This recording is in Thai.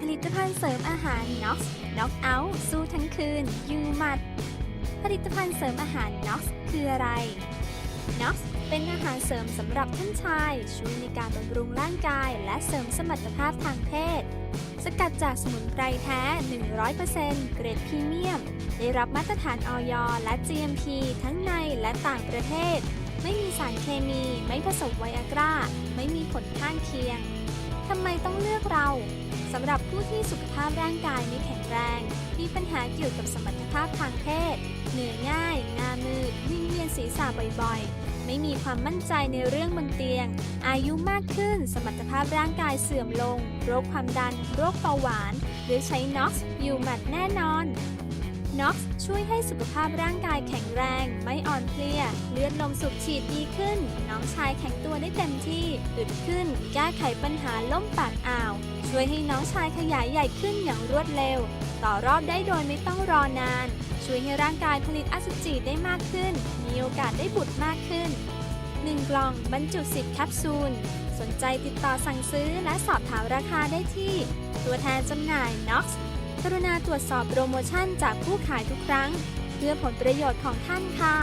ผลิตภัณฑ์เสริมอาหาร NOX Knock Out สู้ทั้งคืน ยูมัด ผลิตภัณฑ์เสริมอาหาร NOX คืออะไร NOX เป็นอาหารเสริมสำหรับท่านชาย ช่วยในการบำรุงร่างกาย และเสริมสมรรถภาพทางเพศ สกัดจากสมุนไพรแท้ 100%เกรดพรีเมียม ได้รับมาตรฐานออยและ GMP ทั้งในและต่างประเทศ ไม่มีสารเคมี ไม่ผสมไวอากร้า ไม่มีผลข้างเคียง ทำไมต้องเลือกเราสำหรับผู้ที่สุขภาพร่างกายไม่แข็งแรง มีปัญหาเกี่ยวกับสมรรถภาพทางเพศ เหนื่อยง่าย งามืดวิ่งเวียนศีรษะบ่อยๆ ไม่มีความมั่นใจในเรื่องบนเตียง อายุมากขึ้น สมรรถภาพร่างกายเสื่อมลง โรคความดัน โรคเบาหวาน หรือใช้ NOX อยู่หมัดแน่นอน NOX ช่วยให้สุขภาพร่างกายแข็งแรง ไม่อ่อนเพลีย เลือดลมสูบฉีดดีขึ้น น้องชายแข็งตัวได้เต็มที่ อึดขึ้น แก้ไขปัญหาล่มปากอ่าว ช่วยให้น้องชายขยายใหญ่ขึ้นอย่างรวดเร็ว ต่อรอบได้โดยไม่ต้องรอนาน ช่วยให้ร่างกายผลิตอสุจิได้มากขึ้น มีโอกาสได้บุตรมากขึ้น 1 กล่องบรรจุ 10 แคปซูล สนใจติดต่อสั่งซื้อและสอบถามราคาได้ที่ ตัวแทนจำหน่าย NOX กรุณาตรวจสอบโปรโมชั่นจากผู้ขายทุกครั้ง เพื่อผลประโยชน์ของท่านค่ะ